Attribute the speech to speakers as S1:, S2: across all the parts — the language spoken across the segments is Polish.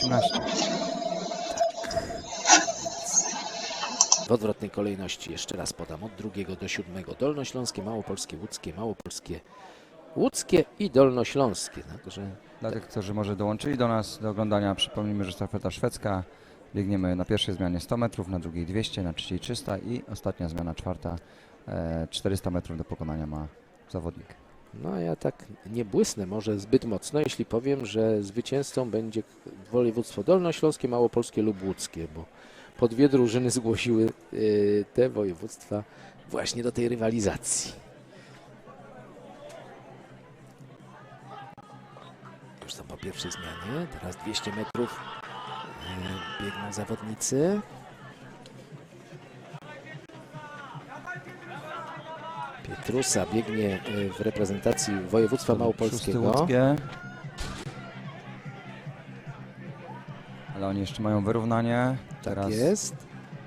S1: 18.
S2: W odwrotnej kolejności jeszcze raz podam od drugiego do siódmego. Dolnośląskie, Małopolskie, Łódzkie, Małopolskie, Łódzkie i Dolnośląskie. Także
S1: Dla tych, którzy może dołączyli do nas do oglądania, przypomnijmy, że stafeta szwedzka. Biegniemy na pierwszej zmianie 100 metrów, na drugiej 200, na trzeciej 300 i ostatnia zmiana czwarta e, 400 metrów do pokonania ma zawodnik.
S2: No ja tak nie błysnę może zbyt mocno, jeśli powiem, że zwycięzcą będzie województwo dolnośląskie, małopolskie lub łódzkie, bo po dwie drużyny zgłosiły y, te województwa właśnie do tej rywalizacji. Już są po pierwszej zmianie, teraz 200 metrów y, biegną zawodnicy. Pietrusa biegnie y, w reprezentacji województwa małopolskiego.
S1: Ale oni jeszcze mają wyrównanie.
S2: Tak
S1: Teraz
S2: jest.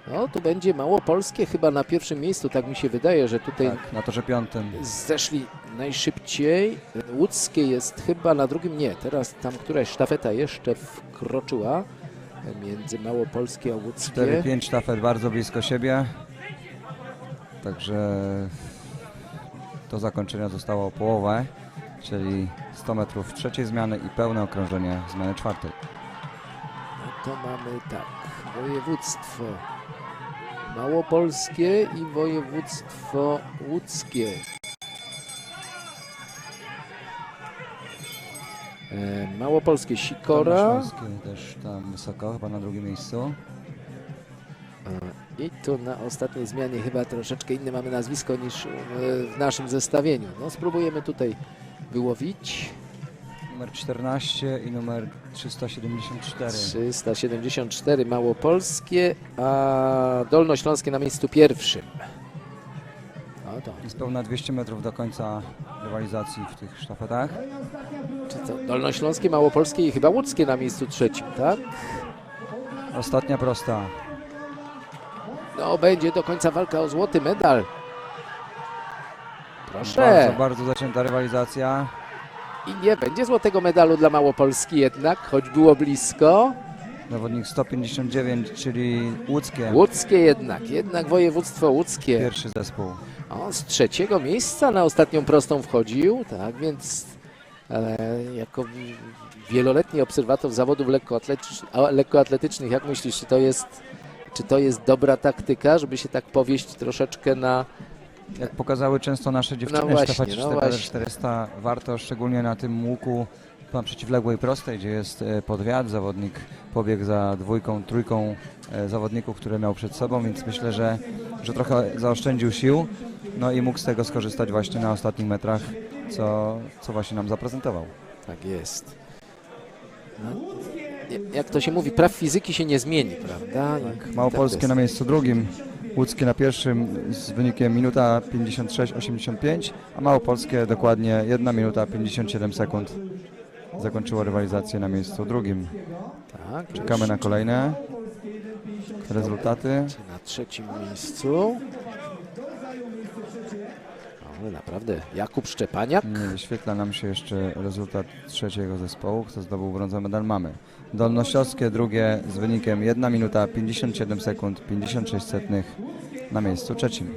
S2: No, tu będzie Małopolskie chyba na pierwszym miejscu, tak mi się wydaje, że tutaj
S1: tak, na torze piątym.
S2: zeszli najszybciej. Łódzkie jest chyba na drugim, nie, teraz tam któraś sztafeta jeszcze wkroczyła między Małopolskie a Łódzkie.
S1: 4-5 sztafet bardzo blisko siebie. Także do zakończenia zostało połowę, czyli 100 metrów trzeciej zmiany i pełne okrążenie zmiany czwartej.
S2: No to mamy tak, województwo małopolskie i województwo łódzkie. E, Małopolskie Sikora
S1: Dolnośląskie też tam wysoko, chyba na drugim miejscu.
S2: I tu na ostatniej zmianie chyba troszeczkę inne mamy nazwisko niż w naszym zestawieniu. No spróbujemy tutaj wyłowić.
S1: Numer 14 i numer 374.
S2: 374 Małopolskie, a Dolnośląskie na miejscu pierwszym. O to.
S1: Niespełna 200 metrów do końca rywalizacji w tych sztafetach.
S2: Czy to Dolnośląskie, Małopolskie i chyba Łódzkie na miejscu trzecim, tak?
S1: Ostatnia prosta.
S2: No, będzie do końca walka o złoty medal.
S1: Bardzo,
S2: Proszę.
S1: bardzo zacięta rywalizacja.
S2: I nie będzie złotego medalu dla Małopolski jednak, choć było blisko.
S1: Zawodnik 159, czyli łódzkie.
S2: Łódzkie jednak, jednak województwo łódzkie.
S1: Pierwszy zespół.
S2: On z trzeciego miejsca na ostatnią prostą wchodził, tak więc e, jako wi- wieloletni obserwator zawodów lekkoatletycz- a- lekkoatletycznych, jak myślisz, czy to jest, czy to jest dobra taktyka, żeby się tak powieść troszeczkę na,
S1: Jak pokazały często nasze dziewczyny
S2: No
S1: w
S2: właśnie,
S1: sztafecie
S2: no
S1: 4
S2: właśnie.
S1: 400 warto szczególnie na tym łuku na przeciwległej prostej, gdzie jest e, podwiat, zawodnik pobiegł za dwójką, trójką e, zawodników, które miał przed sobą, więc myślę, że, że trochę zaoszczędził sił, no i mógł z tego skorzystać właśnie na ostatnich metrach, co, co właśnie nam zaprezentował.
S2: tak jest. No, jak to się mówi, praw fizyki się nie zmieni, prawda? I tak
S1: Małopolskie
S2: jest.
S1: na miejscu drugim, łódzkie na pierwszym z wynikiem minuta 56-85, a Małopolskie dokładnie 1 minuta 57 sekund zakończyło rywalizację na miejscu drugim.
S2: Tak,
S1: Czekamy na kolejne rezultaty.
S2: na trzecim miejscu. Ale naprawdę, Jakub Szczepaniak.
S1: Wyświetla nam się jeszcze rezultat trzeciego zespołu. Kto zdobył brązowy medal mamy. Dolnośląskie drugie z wynikiem 1 minuta 57 sekund 56 setnych na miejscu trzecim.